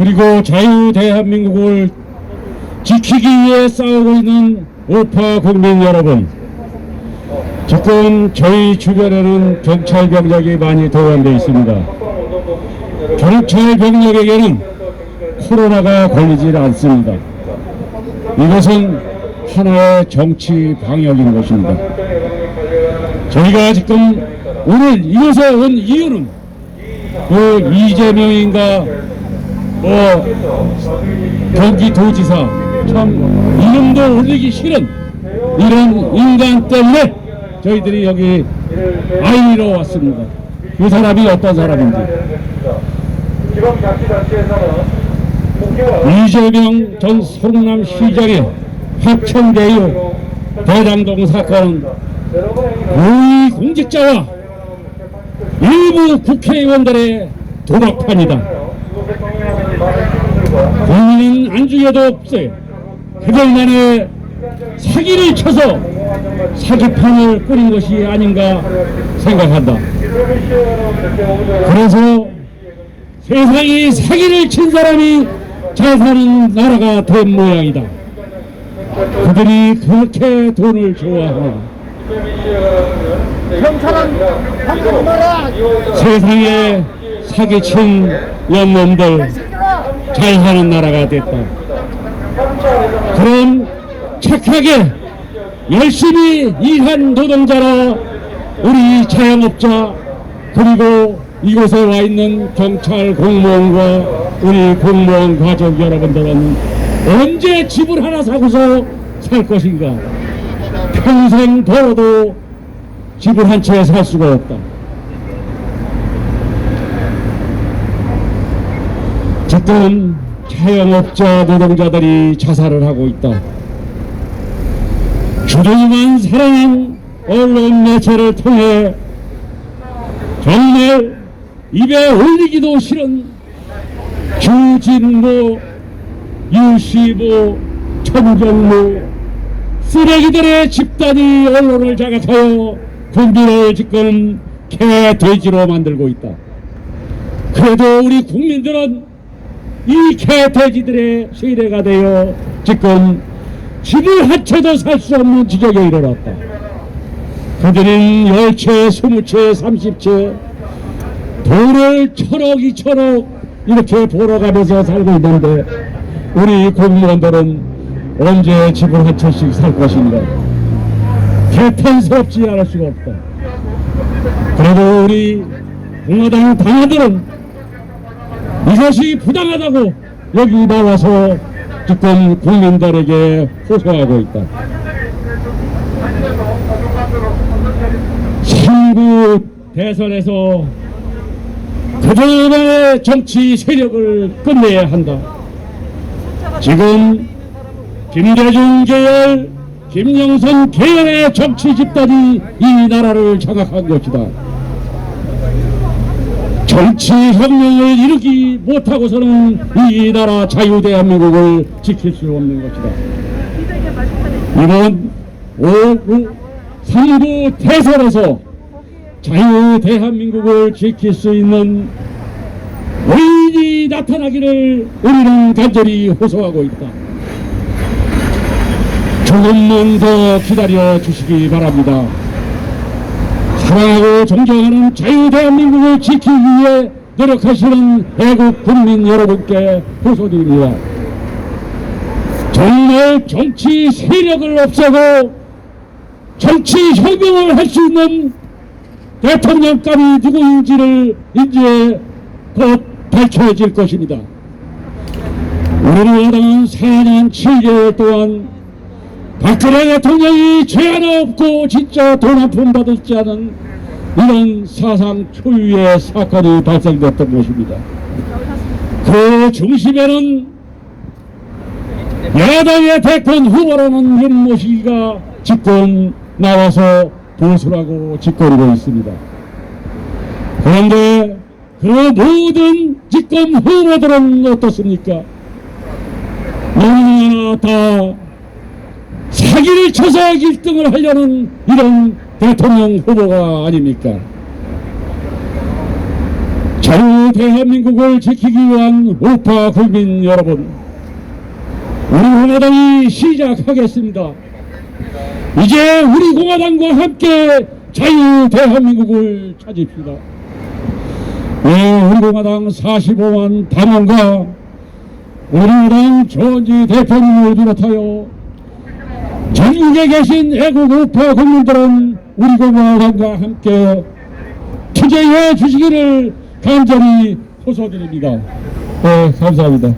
그리고 자유 대한민국을 지키기 위해 싸우고 있는 우파 국민 여러분 지금 저희 주변에는 경찰 병력이 많이 동원되어 있습니다. 경찰 병력에게는 코로나가 걸리질 않습니다. 이것은 하나의 정치 방역인 것입니다. 저희가 지금 오늘 이곳에 온 이유는 그 이재명인가 뭐 경기도지사 참 이름도 올리기 싫은 이런 인간 때문에 저희들이 여기 아이로 왔습니다. 그 사람이 어떤 사람인지 지방자치단체에서는 5개월 이재명 전 성남 시장의 합천대유 대장동 사건은 고위 공직자와 일부 국회의원들의 도박판이다. 국민은 안중에도 없어요. 그들만의 사기를 쳐서 사기판을 꾸린 것이 아닌가 생각한다. 그래서 세상이 사기를 친 사람이 잘 사는 나라가 된 모양이다. 그들이 그렇게 돈을 좋아하고 세상에 사기친 연놈들 잘 사는 나라가 됐다. 그런 착하게 열심히 일한 노동자라 우리 자영업자 그리고 이곳에 와 있는 경찰 공무원과 우리 공무원 가족 여러분들은 언제 집을 하나 사고서 살 것인가? 평생 벌어도 집을 한 채 살 수가 없다. 지금 자영업자 노동자들이 자살을 하고 있다. 주둥이만 사랑한 언론 매체를 통해 정말 입에 올리기도 싫은 주진모, 유시모, 천정모 쓰레기들의 집단이 언론을 장악하여 국민을 지금 개돼지로 만들고 있다. 그래도 우리 국민들은 이 개돼지들의 세대가 되어 지금 한 채도 살 수 없는 지경에 이르렀다. 그들은 열 채, 스무 채, 삼십 채 돈을 천억, 이천억 이렇게 벌어가면서 살고 있는데 우리 공무원들은 언제 집을 한 채씩 살 것인가? 개탄스럽지 않을 수가 없다. 그래도 우리 공화당 당원들은 이것이 부당하다고 여기 나와서 지금 국민들에게 호소하고 있다. 신구 대선에서 그들의 정치 세력을 끝내야 한다. 지금 김대중 계열, 김영선 계열의 정치 집단이 이 나라를 장악한 것이다. 정치 혁명을 이루기 못하고서는 이 나라 자유 대한민국을 지킬 수 없는 것이다. 이번 5, 3부 대선에서 자유 대한민국을 지킬 수 있는 의인이 나타나기를 우리는 간절히 호소하고 있다. 조금만 더 기다려 주시기 바랍니다. 사랑하고 존경하는 자유 대한민국을 지키기 위해 노력하시는 애국 국민 여러분께 호소드립니다. 정말 정치 세력을 없애고 정치 혁명을 할 수 있는 대통령감이 누구인지를 이제 곧 밝혀질 것입니다. 우리 여당은 4년 7개월 동안 박근혜 대통령이 죄 하나 없고 진짜 돈 한 푼 받지 않은 이런 사상 초유의 사건이 발생됐던 것입니다. 그 중심에는 야당의 대권 후보라는 윤모시기가 지금 나와서 보수라고 짓거리고 있습니다. 그런데 그 모든 집권 후보들은 어떻습니까? 너무나 다 사기를 쳐서 1등을 하려는 이런 대통령 후보가 아닙니까? 자유 대한민국을 지키기 위한 우파 국민 여러분, 우리 공화당이 시작하겠습니다. 이제 우리 공화당과 함께 자유 대한민국을 찾읍시다. 예, 우리 공화당 45만 당원과 우리 당 전지 대표님을 비롯하여 전국에 계신 애국 우파 국민들은 우리 공화당과 함께 투쟁해 주시기를 간절히 호소드립니다. 네, 감사합니다.